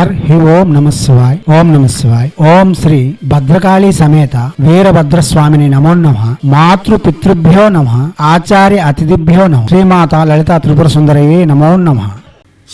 Her హి ఓం నమ శివాయ్ ఓం నమ శివాయ్. ఓం శ్రీ భద్రకాళి సమేత వీరభద్రస్వామిని నమో నమ. మాతృ పితృభ్యో నమ. ఆచార్య అతిథిభ్యో నమ. శ్రీమాత లలిత త్రిపుర సుందరయ్యే నమో నమ.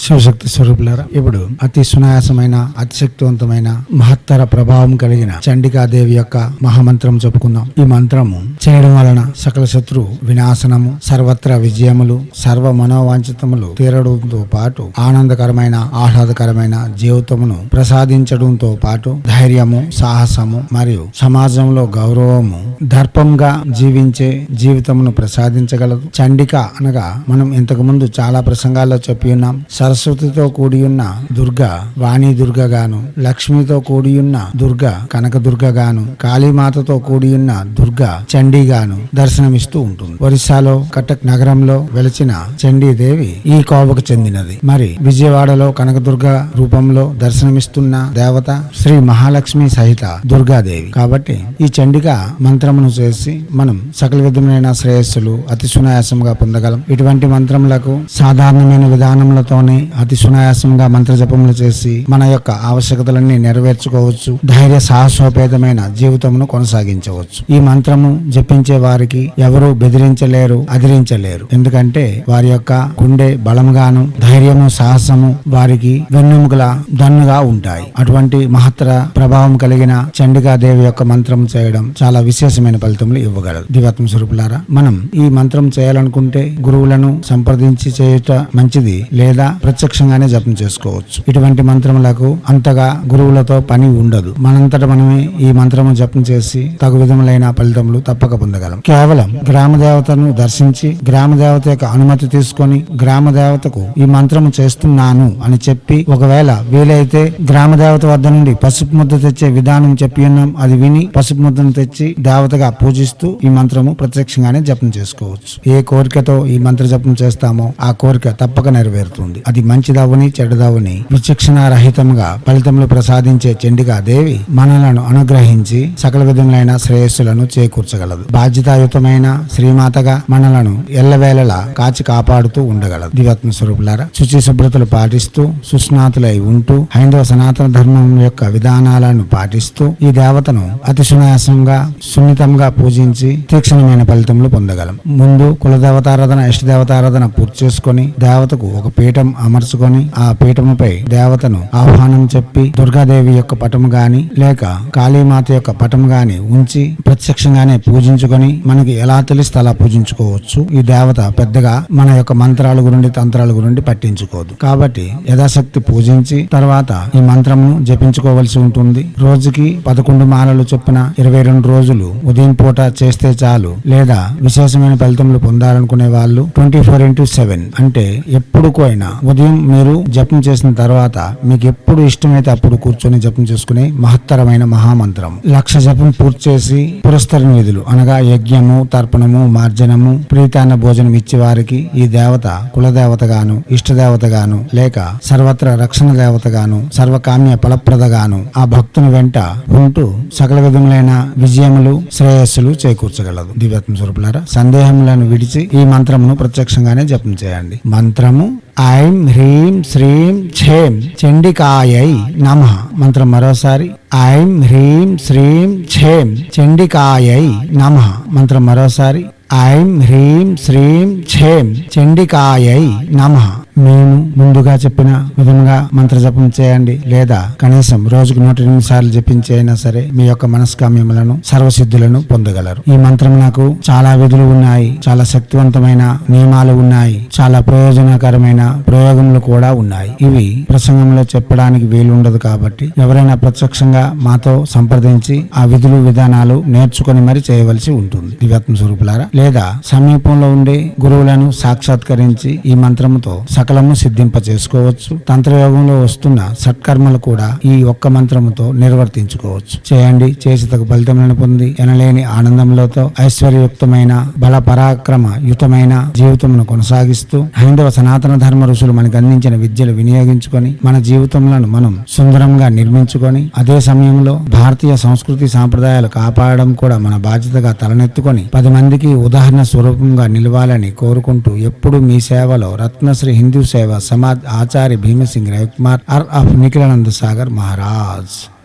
శివశక్తి స్వరూపులారా ఇప్పుడు అతి సునాయాసమైన అతిశక్తివంతమైన మహత్తర ప్రభావం కలిగిన చండికాదేవి యొక్క మహామంత్రం చెప్పుకుందాం. ఈ మంత్రము చేయడం వలన సకల శత్రు వినాశనము సర్వత్ర విజయములు సర్వ మనోవాంఛితములు తీరడంతో పాటు ఆనందకరమైన ఆహ్లాదకరమైన జీవితమును ప్రసాదించడంతో పాటు ధైర్యము సాహసము మరియు సమాజంలో గౌరవము దర్పంగా జీవించే జీవితమును ప్రసాదించగలదు. చండిక అనగా మనం ఇంతకు ముందు చాలా ప్రసంగాల్లో చెప్పి ఉన్నాం. సరస్వతితో కూడి ఉన్న దుర్గ వాణి దుర్గ గాను లక్ష్మితో కూడి ఉన్న దుర్గ కనకదుర్గగాను గాను కాళీమాతతో కూడి ఉన్న దుర్గ చండి గాను దర్శనమిస్తూ ఉంటుంది. ఒరిస్సాలో కటక్ నగరంలో వెలిచిన చండీదేవి ఈ కోవకు చెందినది. మరి విజయవాడలో కనకదుర్గ రూపంలో దర్శనమిస్తున్న దేవత శ్రీ మహాలక్ష్మి సహిత దుర్గాదేవి. కాబట్టి ఈ చండిక మంత్రమును చేసి మనం సకల విధమైన శ్రేయస్సులు అతి సునాయాసంగా పొందగలం. ఇటువంటి మంత్రములకు సాధారణమైన విధానములతోనే అతి సునాయాసంగా మంత్ర జపములు చేసి మన యొక్క ఆవశ్యకతలన్నీ నెరవేర్చుకోవచ్చు. ధైర్య సాహసోపేతమైన జీవితమును కొనసాగించవచ్చు. ఈ మంత్రము జపించే వారికి ఎవరు బెదిరించలేరు అదిరించలేరు. ఎందుకంటే వారి యొక్క గుండె బలంగాను ధైర్యము సాహసము వారికి వెన్నెముకల దన్నుగా ఉంటాయి. అటువంటి మహత్తర ప్రభావం కలిగిన చండికాదేవి యొక్క మంత్రం చేయడం చాలా విశేషమైన ఫలితములు ఇవ్వగలదు. దివాత్మ స్వరూపులారా మనం ఈ మంత్రం చేయాలనుకుంటే గురువులను సంప్రదించి చేయుట మంచిది లేదా ప్రత్యక్షంగానే జపం చేసుకోవచ్చు. ఇటువంటి మంత్రములకు అంతగా గురువులతో పని ఉండదు. మనంతట మనమే ఈ మంత్రము జపం చేసి తగు విధములైన ఫలితములు తప్పక పొందగలం కేవలం గ్రామ దేవతను దర్శించి గ్రామ దేవత యొక్క అనుమతి తీసుకొని గ్రామ దేవతకు ఈ మంత్రము చేస్తున్నాను అని చెప్పి ఒకవేళ వీలైతే గ్రామ దేవత వద్ద నుండి పసుపు ముద్ద తెచ్చే విధానం చెప్పి ఉన్నాం. అది విని పసుపు ముద్దను తెచ్చి దేవతగా పూజిస్తూ ఈ మంత్రము ప్రత్యక్షంగానే జపం చేసుకోవచ్చు. ఏ కోరికతో ఈ మంత్ర జపం చేస్తామో ఆ కోరిక తప్పక నెరవేరుతుంది. అది మంచిదవని చెడ్డదవని విచక్షణ రహితంగా ఫలితములు ప్రసాదించే చండిగా దేవి మనలను అనుగ్రహించి సకల విధములైన శ్రేయస్సులను చేకూర్చగలదు. బాధ్యతాయుతమైన శ్రీమాతగా మనలను ఎల్లవేళలా కాచి కాపాడుతూ ఉండగలదు. దివత్మ స్వరూపులారా శుచి శుభ్రతలు పాటిస్తూ సుస్నాతులై ఉంటూ హైందవ సనాతన ధర్మం యొక్క విధానాలను పాటిస్తూ ఈ దేవతను అతి సునాయాసంగా సున్నితంగా పూజించి తీక్షణమైన ఫలితములు పొందగలం. ముందు కులదేవతారాధన ఇష్టదేవతారాధన పూర్తి చేసుకొని దేవతకు ఒక పీఠం అమర్చుకొని ఆ పీఠముపై దేవతను ఆహ్వానం చెప్పి దుర్గాదేవి యొక్క పటము గాని లేక కాళీమాత యొక్క పటము గాని ఉంచి ప్రత్యక్షంగానే పూజ పూజించుకొని మనకి ఎలా తెలిస్తే అలా పూజించుకోవచ్చు. ఈ దేవత పెద్దగా మన యొక్క మంత్రాల గురించి తంత్రాల గురించి పట్టించుకోదు. కాబట్టి యథాశక్తి పూజించి తర్వాత ఈ మంత్రమును జపించుకోవలసి ఉంటుంది. రోజుకి పదకొండు మాలలు చొప్పున ఇరవై రెండు రోజులు ఉదయం పూట చేస్తే చాలు. లేదా విశేషమైన ఫలితములు పొందాలనుకునే వాళ్ళు ట్వంటీ ఫోర్ ఇంటూ సెవెన్. అంటే ఎప్పుడు అయినా ఉదయం మీరు జపం చేసిన తర్వాత మీకు ఎప్పుడు ఇష్టమైతే అప్పుడు కూర్చొని జపం చేసుకునే మహత్తరమైన మహామంత్రం. లక్ష జపం పూర్తి చేసి పురస్కరణ విధులు అనగా యజ్ఞము తర్పణము మార్జనము ప్రీతాన్న భోజనం ఇచ్చే వారికి ఈ దేవత కులదేవతగాను ఇష్టదేవతగాను లేక సర్వత్ర రక్షణ దేవతగాను సర్వకామ్య ఫలప్రదగాను ఆ భక్తుని వెంట ఉంటూ సకల విధములైన విజయములు శ్రేయస్సులు చేకూర్చగలదు. దివ్యాత్మ స్వరూపులారా సందేహములను విడిచి ఈ మంత్రమును ప్రత్యక్షంగానే జపం చేయండి. మంత్రము ఐం హ్రీం శ్రీం ఛేం చండికాయై నమ. మంత్రం మరోసారి. ఐం హ్రీం శ్రీం ఛేం చండికాయై నమ. మంత్రం మరోసారి. ఐం హ్రీం శ్రీం ఛేం చండికాయై నమ. మేము ముందుగా చెప్పిన విధంగా మంత్ర జపం చేయండి. లేదా కనీసం రోజుకు నూట ఎనిమిది సార్లు జపించి అయినా సరే మీ యొక్క మనస్కామ్యములను సర్వసిద్ధులను పొందగలరు. ఈ మంత్రం నాకు చాలా విధులు ఉన్నాయి చాలా శక్తివంతమైన నియమాలు ఉన్నాయి చాలా ప్రయోజనకరమైన ప్రయోగములు కూడా ఉన్నాయి. ఇవి ప్రసంగంలో చెప్పడానికి వీలుండదు కాబట్టి ఎవరైనా ప్రత్యక్షంగా మాతో సంప్రదించి ఆ విధులు విధానాలు నేర్చుకొని మరి చేయవలసి ఉంటుంది. దివ్యాత్మ స్వరూపులారా లేదా సమీపంలో ఉండే గురువులను సాక్షాత్కరించి ఈ మంత్రముతో సకలము సిద్ధింప చేసుకోవచ్చు తంత్రయోగంలో వస్తున్న సత్కర్మలు కూడా ఈ ఒక్క మంత్రముతో నిర్వర్తించుకోవచ్చు. చేయండి. చేసి తగు ఫలితములను పొంది ఎనలేని ఆనందములతో ఐశ్వర్యయుక్తమైన బల పరాక్రమ యుతమైన జీవితమును కొనసాగిస్తూ హైందవ సనాతన ధర్మ ఋషులు మనకు అందించిన విద్యలు వినియోగించుకొని మన జీవితములను మనం సుందరంగా నిర్మించుకొని అదే సమయంలో భారతీయ సంస్కృతి సాంప్రదాయాలు కాపాడడం కూడా మన బాధ్యతగా తలనెత్తుకొని పది మందికి ఉదాహరణ స్వరూపంగా నిలవాలని కోరుకుంటూ ఎప్పుడు మీ సేవలో రత్నశ్రీ హిందీ मंजू सेवा समाज आचार्य भीम सिंह रवि कुमार और अफ निकलानंद सागर महाराज।